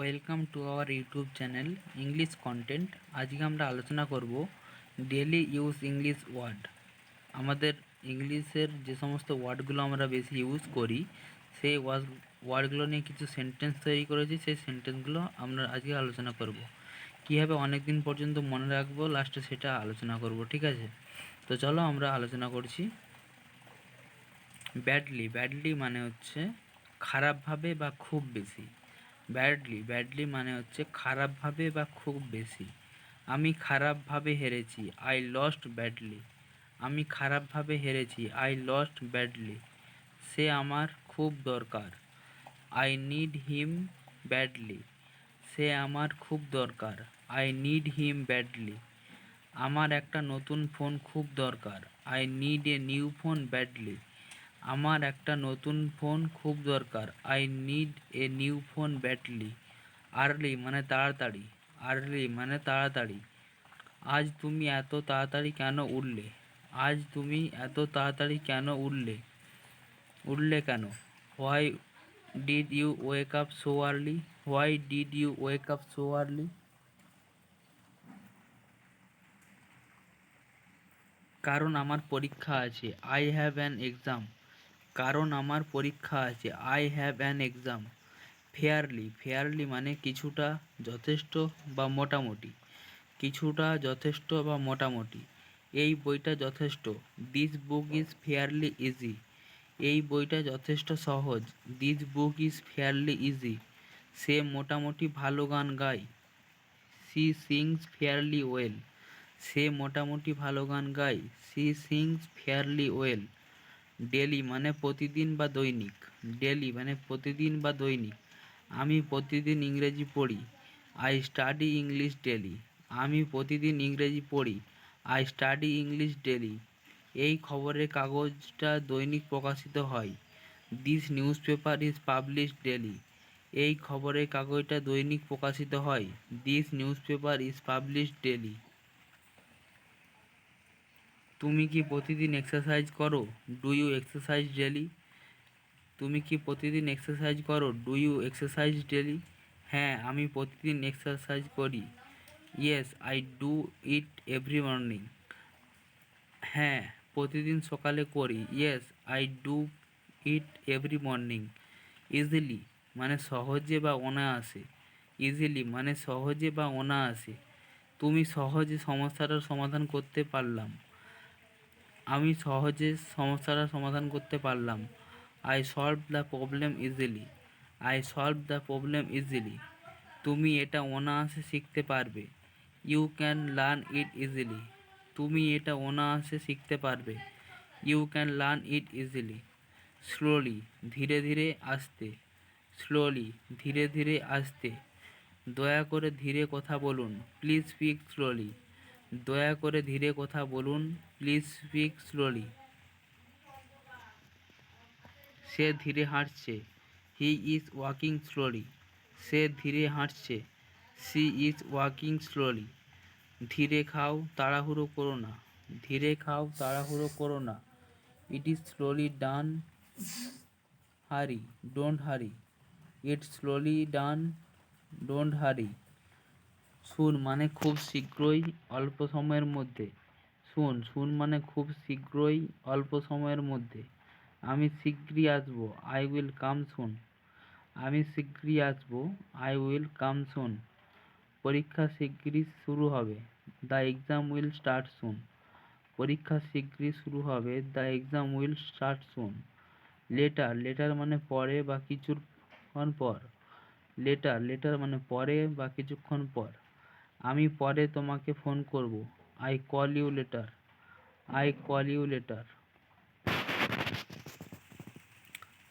Welcome to our YouTube channel English content. আজকে আমরা আলোচনা করব ডেলি ইউজ ইংলিশ ওয়ার্ড। আমাদের ইংলিশের যে সমস্ত ওয়ার্ডগুলো আমরা বেশি ইউজ করি, সেই ওয়ার্ড ওয়ার্ডগুলো নিয়ে কিছু সেন্টেন্স তৈরি করেছি, সেই সেন্টেন্সগুলো আমরা আজকে আলোচনা করব। কীভাবে অনেক দিন পর্যন্ত মনে রাখব, লাস্টে সেটা আলোচনা করব, ঠিক আছে? তো চলো আমরা আলোচনা করছি। ব্যাডলি ব্যাডলি মানে হচ্ছে খারাপভাবে বা খুব বেশি। ব্যাডলি ব্যাডলি মানে হচ্ছে খারাপভাবে বা খুব বেশি। আমি খারাপভাবে হেরেছি আই লস্ট ব্যাডলি আমি খারাপভাবে হেরেছি আই লস্ট ব্যাডলি সে আমার খুব দরকার। আই নিড হিম ব্যাডলি সে আমার খুব দরকার। আই নিড হিম ব্যাডলি আমার একটা নতুন ফোন খুব দরকার। I need a new phone badly আমার একটা নতুন ফোন খুব দরকার। I need a new phone badly early মানে তাড়াতাড়ি। আর্লি মানে তাড়াতাড়ি। আজ তুমি এত তাড়াতাড়ি কেন উঠলে আজ তুমি এত তাড়াতাড়ি কেন উঠলে উঠলে কেন? Why did you wake up so early why did you wake up so early কারণ আমার পরীক্ষা আছে। আই হ্যাভ অ্যান এক্সাম কারণ আমার পরীক্ষা আছে। I have an exam fairly fairly মানে কিছুটা যথেষ্ট বা মোটামুটি। কিছুটা যথেষ্ট বা মোটামুটি। এই বইটা যথেষ্ট। This book is fairly easy এই বইটা যথেষ্ট সহজ। This book is fairly easy সে মোটামুটি ভালো গান গায়। সি সিংস ফেয়ারলি ওয়েল সে মোটামুটি ভালো গান গায়। She sings fairly well daily মানে প্রতিদিন বা দৈনিক, ডেলি মানে প্রতিদিন বা দৈনিক। আমি প্রতিদিন ইংরেজি পড়ি আই স্টাডি ইংলিশ ডেলি আমি প্রতিদিন ইংরেজি পড়ি আই স্টাডি ইংলিশ ডেলি এই খবরের কাগজটা দৈনিক প্রকাশিত হয়। This newspaper is publish daily এই খবরের কাগজটা দৈনিক প্রকাশিত হয়। This newspaper is publish daily তুমি কি প্রতিদিন এক্সারসাইজ করো? ডু ইউ এক্সারসাইজ ডেলি তুমি কি প্রতিদিন এক্সারসাইজ করো? ডু ইউ এক্সারসাইজ ডেলি হ্যাঁ আমি প্রতিদিন এক্সারসাইজ করি। Yes I do it every morning হ্যাঁ প্রতিদিন সকালে করি। Yes I do it every morning easily মানে সহজে বা অনায়াসে। ইজিলি মানে সহজে বা অনায়াসে। তুমি সহজে সমস্যাটার সমাধান করতে পারলাম। আমি সহজে সমস্যাটার সমাধান করতে পারলাম। I solve the problem easily I solve the problem easily তুমি এটা অনায়াসে শিখতে পারবে। You can learn it easily তুমি এটা অনায়াসে শিখতে পারবে। You can learn it easily slowly ধীরে ধীরে আসতে। স্লোলি ধীরে ধীরে আসতে। দয়া করে ধীরে কথা বলুন। প্লিজ স্পিক স্লোলি দয়া করে ধীরে কথা বলুন প্লিজ স্পিক স্লোলি সে ধীরে হাঁটছে। হি ইজ ওয়াকিং স্লোলি সে ধীরে হাঁটছে। সি ইজ ওয়াকিং স্লোলি ধীরে খাও, তাড়াহুড়ো করো না। ধীরে খাও, তাড়াহুড়ো করো না। ইট ইজ স্লোলি ডান হারি ডোন্ট হারি ইট স্লোলি ডান ডোন্ট হারি শুন মানে খুব শীঘ্রই অল্প সময়ের মধ্যে। শুন শুন মানে খুব শীঘ্রই অল্প সময়ের মধ্যে। আমি শীঘ্রই আসব আই উইল কাম শুন আমি শীঘ্রই আসব আই উইল কাম শুন পরীক্ষা শীঘ্রই শুরু হবে দ্য এক্সাম উইল স্টার্ট শুন পরীক্ষা শীঘ্রই শুরু হবে the exam will start soon later later মানে পরে বা কিছুক্ষণ পর। লেটার লেটার মানে পরে বা কিছুক্ষণ পর। আমি পরে তোমাকে ফোন করব। I call you later I call you later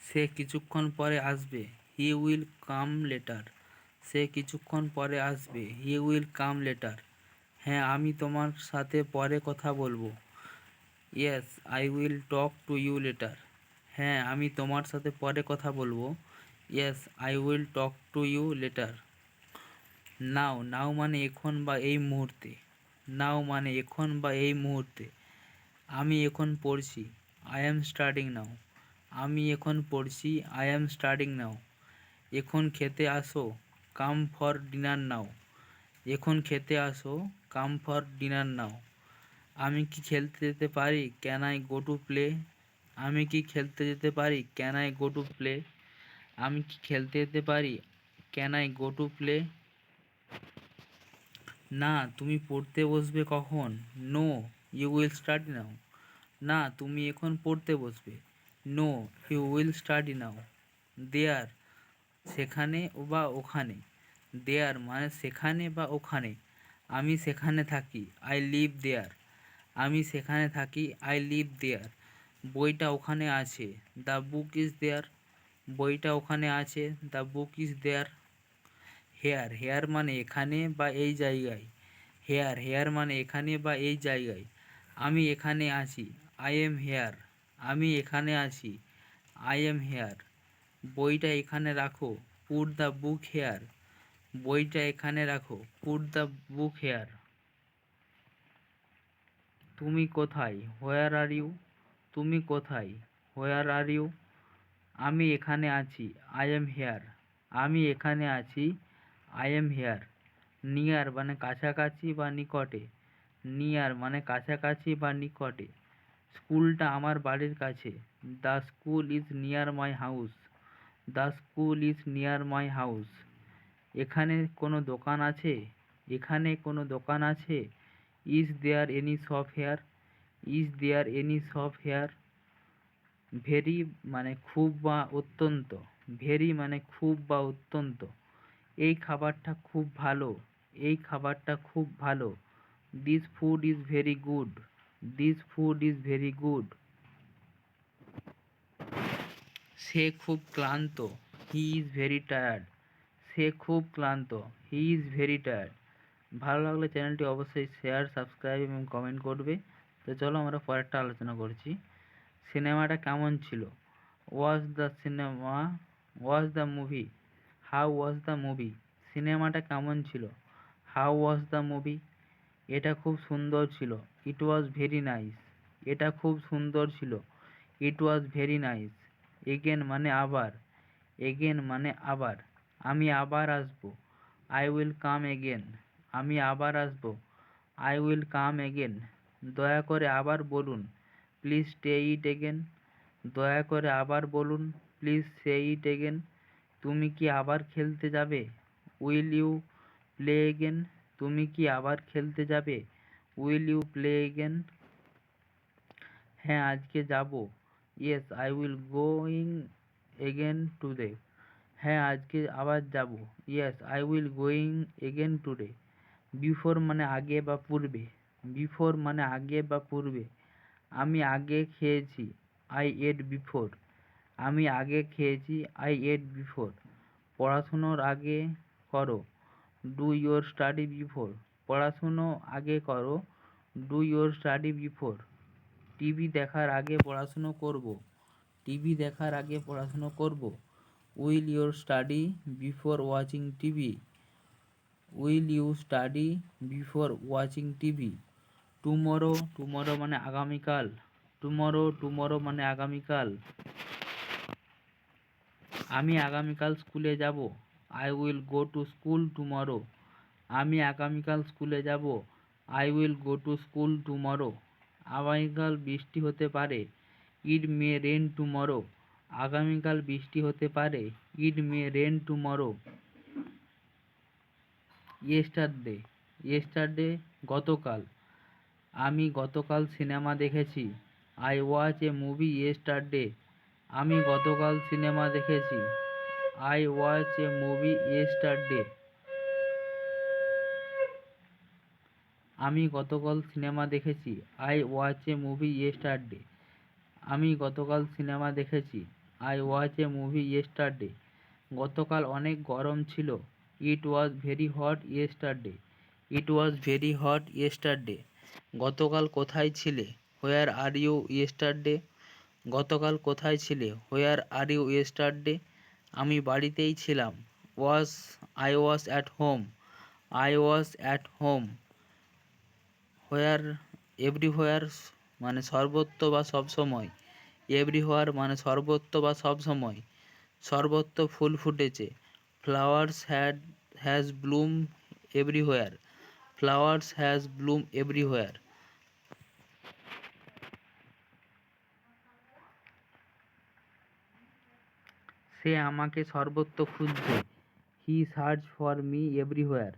সে কিছুক্ষণ পরে আসবে। হি উইল কাম লেটার সে কিছুক্ষণ পরে আসবে। হি উইল কাম লেটার হ্যাঁ আমি তোমার সাথে পরে কথা বলব। Yes I will talk to you later হ্যাঁ আমি তোমার সাথে পরে কথা বলব। Yes I will talk to you later now now মানে এখন বা এই মুহূর্তে। নাও মানে এখন বা এই মুহূর্তে। আমি এখন পড়ছি আই অ্যাম স্টার্টিং নাও আমি এখন পড়ছি আই অ্যাম স্টার্টিং নাও এখন খেতে আসো কাম ফর ডিনার নাও এখন খেতে আসো কাম ফর ডিনার নাও আমি কি খেলতে যেতে পারি? Can I go to play আমি কি খেলতে যেতে পারি? Can I go to play আমি কি খেলতে যেতে পারি? Can I go to play না, তুমি পড়তে বসবে কখন? No you will study now না, তুমি এখন পড়তে বসবে। No you will study now there সেখানে বা ওখানে। দেয়ার মানে সেখানে বা ওখানে। আমি সেখানে থাকি আই লিভ দেয়ার আমি সেখানে থাকি আই লিভ দেয়ার বইটা ওখানে আছে দ্য বুক ইজ দেয়ার বইটা ওখানে আছে the book is there here here মানে এখানে বা এই জায়গায়? হেয়ার হেয়ার মানে এখানে বা এই জায়গায়? আমি এখানে আছি আই এম হেয়ার আমি এখানে আছি আই এম হেয়ার বইটা এখানে রাখো পুট দ্য বুক হেয়ার বইটা এখানে রাখো পুট দ্য বুক হেয়ার তুমি কোথায়? হোয়ার আর ইউ তুমি কোথায়? হোয়ার আর ইউ আমি এখানে আছি আই এম হেয়ার আমি এখানে আছি আই এম হেয়ার নিয়ার মানে কাছাকাছি বা নিকটে। নিয়ার মানে কাছাকাছি বা নিকটে। স্কুলটা আমার বাড়ির কাছে। The school is near my house the school is near my house এখানে কোনো দোকান আছে? এখানে কোনো দোকান আছে? Is there any shop here is there any shop here very মানে খুব বা অত্যন্ত। ভেরি মানে খুব বা অত্যন্ত। এই খাবারটা খুব ভালো, এই খাবারটা খুব ভালো। This food is very good this food is very good সে খুব ক্লান্ত হি ইজ ভেরি টায়ার্ড সে খুব ক্লান্ত হি ইজ ভেরি টায়ার্ড ভালো লাগলে চ্যানেলটি অবশ্যই শেয়ার সাবস্ক্রাইব এবং কমেন্ট করবে। তো চলো আমরা পরেরটা আলোচনা করছি। সিনেমাটা কেমন ছিল? Was the cinema was the movie how was the movie সিনেমাটা কেমন ছিল? হাউ ওয়াজ দ্য মুভি এটা খুব সুন্দর ছিল। ইট ওয়াজ ভেরি নাইস এটা খুব সুন্দর ছিল। It was very nice again মানে আবার। এগেন মানে আবার। আমি আবার আসব। আই উইল কাম এগেন আমি আবার আসব। আই উইল কাম এগেন দয়া করে আবার বলুন। প্লিজ স্টে ইট এগেন দয়া করে আবার বলুন। প্লিজ সে ইট এগেন তুমি কি আবার খেলতে যাবে? উইল ইউ প্লে এগেন তুমি কি আবার খেলতে যাবে? উইল ইউ প্লে এগেন হ্যাঁ আজকে যাব। Yes I will going again today হ্যাঁ আজকে আবার যাব। Yes I will going again today before মানে আগে বা পূর্বে। বিফোর মানে আগে বা পূর্বে। আমি আগে খেয়েছি। আই এট বিফোর আমি আগে খেয়েছি আই এট বিফোর পড়াশুনোর আগে করো ডু ইয়োর স্টাডি বিফোর পড়াশুনো আগে করো do your study before TV দেখার আগে পড়াশুনো করব টিভি দেখার আগে পড়াশুনো করব। Will your study before watching TV will you study before watching TV tomorrow tomorrow মানে আগামীকাল। টুমরো টুমরো মানে আগামীকাল। আমি আগামীকাল স্কুলে যাব। I will go to school tomorrow আমি আগামীকাল স্কুলে যাব। I will go to school tomorrow আগামীকাল বৃষ্টি হতে পারে। ইট মে রেন টুমরো আগামীকাল বৃষ্টি হতে পারে। It may rain tomorrow yesterday yesterday গতকাল। আমি গতকাল সিনেমা দেখেছি। I watch a movie yesterday আমি গতকাল সিনেমা দেখেছি। I watch a movie yesterday আমি গতকাল সিনেমা দেখেছি। I watch a movie yesterday আমি গতকাল সিনেমা দেখেছি। I watch a movie yesterday গতকাল অনেক গরম ছিল। It was very hot yesterday it was very hot yesterday গতকাল কোথায় ছিলে? হোয়ার আর ইউ ইয়েস্টারডে গতকাল কোথায় ছিলে? হোয়ার আর ইউ ইয়েস্টারডে আমি বাড়িতেই ছিলাম। Was I was at home I was at home where everywhere মানে সর্বত্র বা সবসময় এভরিহোয়ার মানে সর্বত্র বা সবসময় সর্বত্র ফুল ফুটেছে। Flowers had has bloom everywhere flowers has bloom everywhere সে আমাকে সর্বত্র খুঁজছে। He search for me everywhere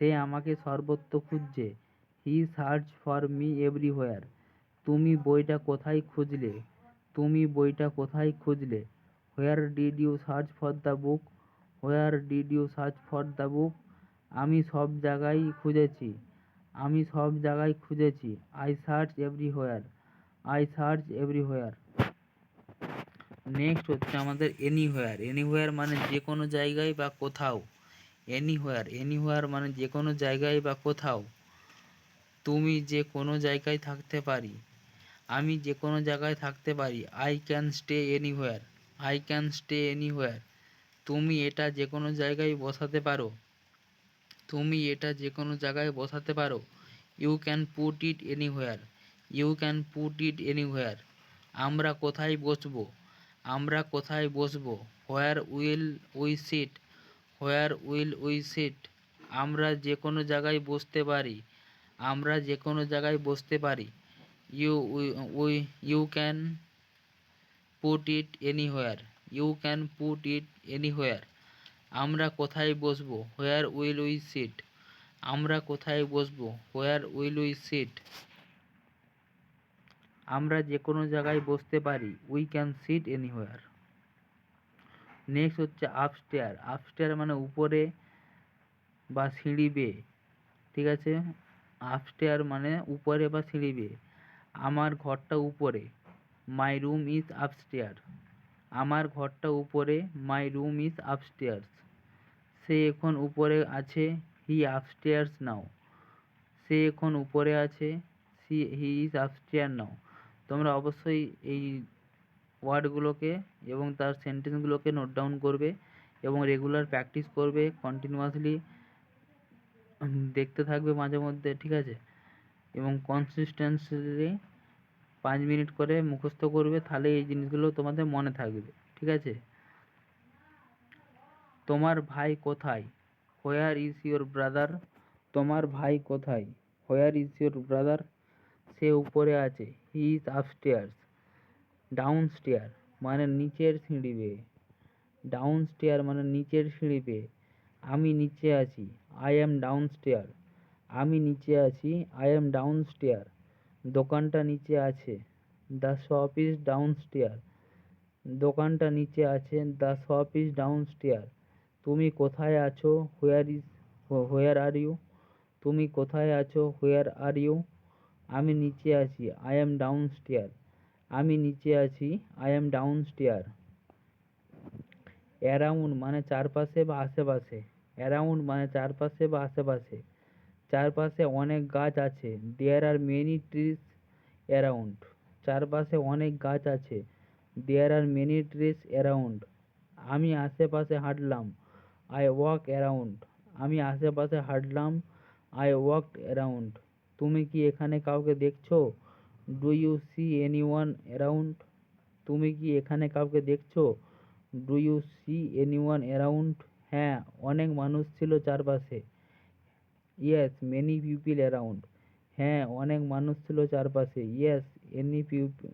সে আমাকে সর্বত্র খুঁজছে। He search for me everywhere তুমি বইটা কোথায় খুঁজলে? তুমি বইটা কোথায় খুঁজলে? Where did you search for the book where did you search for the book আমি সব জায়গায় খুঁজেছি। আমি সব জায়গায় খুঁজেছি। I search everywhere I search everywhere next হচ্ছে আমাদের এনিহোয়ার এনিহোয়ার মানে যে কোনো জায়গায় বা কোথাও। এনিহোয়ার এনিহোয়ার মানে যে কোনো জায়গায় বা কোথাও। তুমি যে কোনো জায়গায় থাকতে পারি। আমি যে কোনো জায়গায় থাকতে পারি। I can stay anywhere I can stay anywhere তুমি এটা যে কোনো জায়গায় বসাতে পারো। তুমি এটা যে কোনো জায়গায় বসাতে পারো। You can put it anywhere you can put it anywhere আমরা কোথায় বসবো? আমরা কোথায় বসবো? Where will we sit? Where will we sit? আমরা যে কোনো জায়গায় বসতে পারি। আমরা যে কোনো জায়গায় বসতে পারি। You we, you can put it anywhere. You can put it anywhere. আমরা কোথায় বসবো? Where will we sit? আমরা কোথায় বসবো? Where will we sit? আমরা যে কোনো জায়গায় বসতে পারি we can sit anywhere next হচ্ছে আপস্টেয়ার আপস্টেয়ার মানে উপরে বা সিঁড়ি বেয়ে ঠিক আছে? আপস্টেয়ার মানে উপরে বা সিঁড়ি বেয়ে আমার ঘরটা উপরে মাই রুম ইজ আপস্টেয়ার আমার ঘরটা উপরে মাই রুম ইজ আপস্টেয়ার্স সে এখন উপরে আছে হি আপস্টেয়ার্স নাও সে এখন উপরে আছে, see he is upstair now তোমরা অবশ্যই এই ওয়ার্ডগুলোকে এবং তার সেন্টেন্সগুলোকে নোট ডাউন করবে এবং রেগুলার প্র্যাকটিস করবে কন্টিনিউয়াসলি দেখতে থাকবে মাঝে মধ্যে, ঠিক আছে? এবং কনসিস্টেন্সলি পাঁচ মিনিট করে মুখস্থ করবে, তাহলে এই জিনিসগুলো তোমাদের মনে থাকবে, ঠিক আছে? তোমার ভাই কোথায়? হোয়ার ইজ ইউর ব্রাদার তোমার ভাই কোথায়? হোয়ার ইজ ইউর ব্রাদার সে উপরে আছে। He is upstairs down stair মানে নিচের সিঁড়ি বেয়ে। ডাউন স্টেয়ার মানে নিচের সিঁড়ি বেয়ে। আমি নিচে আছি। আই অ্যাম ডাউন স্টেয়ার আমি নিচে আছি। আই অ্যাম ডাউন স্টেয়ার দোকানটা নিচে আছে। The shop is down stair দোকানটা নিচে আছে। The shop is down stair তুমি কোথায় আছো? Where is where are you তুমি কোথায় আছো? হোয়ার আর ইউ আমি নিচে আছি আই অ্যাম ডাউন স্টেয়ার আমি নিচে আছি I am down stair around মানে চারপাশে বা আশেপাশে। অ্যারাউন্ড মানে চারপাশে বা আশেপাশে। চারপাশে অনেক গাছ আছে। There are many trees around চারপাশে অনেক গাছ আছে। There are many trees around আমি আশেপাশে হাঁটলাম। আই ওয়াক অ্যারাউন্ড আমি আশেপাশে হাঁটলাম। আই ওয়াকড অ্যারাউন্ড তুমি কি এখানে কাউকে দেখছ? Do you see any one around তুমি কি এখানে কাউকে দেখছ? Do you see any one around হ্যাঁ অনেক মানুষ ছিল চারপাশে। ইয়েস মেনি পিপিল অ্যারাউন্ড হ্যাঁ অনেক মানুষ ছিল চারপাশে। Yes any people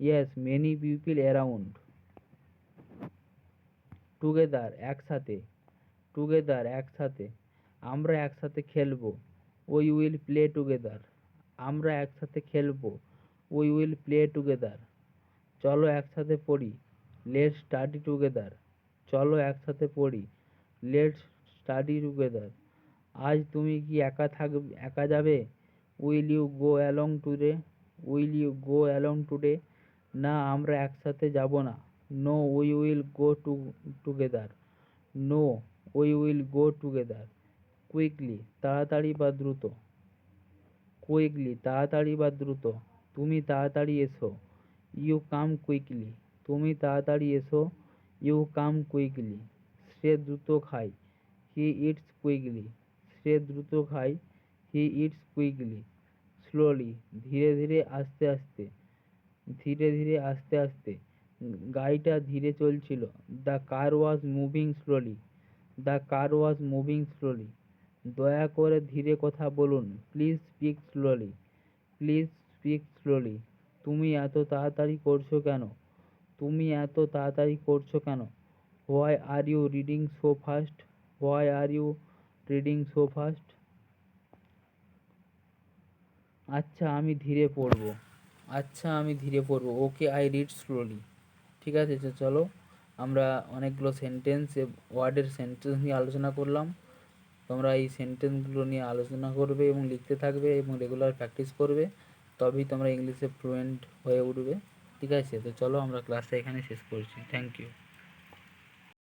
yes many people around together একসাথে। টুগেদার একসাথে। আমরা একসাথে খেলব। উই উইল প্লে টুগেদার আমরা একসাথে খেলব উই উইল প্লে টুগেদার চলো একসাথে পড়ি লেটস স্টাডি টুগেদার চলো একসাথে পড়ি লেটস স্টাডি টুগেদার আজ তুমি কি একা থাকবে একা যাবে? Will you go along today will you go along today না, আমরা একসাথে যাব না। No we will go to together no we will go together quickly তাড়াতাড়ি বা দ্রুত। কুইকলি তাড়াতাড়ি বা দ্রুত। তুমি তাড়াতাড়ি এসো। ইউ কাম কুইকলি তুমি তাড়াতাড়ি এসো। ইউ কাম কুইকলি সে দ্রুত খায়। হি ইটস কুইকলি সে দ্রুত খায়। হি ইটস কুইকলি স্লোলি, ধীরে ধীরে, আস্তে আস্তে। ধীরে ধীরে, আস্তে আস্তে। গাড়িটা ধীরে চলছিল। The car was moving slowly the car was moving slowly দয়া করে ধীরে কথা বলুন। Please speak slowly please speak slowly তুমি এত তাড়াতাড়ি করছ কেন? তুমি এত তাড়াতাড়ি করছ কেন? Why are you reading so fast why are you reading so fast আচ্ছা আমি ধীরে পড়ব। আচ্ছা আমি ধীরে পড়ব। ওকে আই রিড স্লোলি ঠিক আছে, চলো। আমরা অনেকগুলো সেন্টেন্স ওয়ার্ডের সেন্টেন্স নিয়ে আলোচনা করলাম। তোমরা এই সেন্টেন্সগুলো নিয়ে আলোচনা করবে এবং লিখতে থাকবে এবং রেগুলার প্র্যাকটিস করবে, তবেই তোমরা ইংলিশে ফ্লুয়েন্ট হয়ে উঠবে। ঠিক আছে? তো চলো আমরা ক্লাসটা এখানে শেষ করছি। Thank you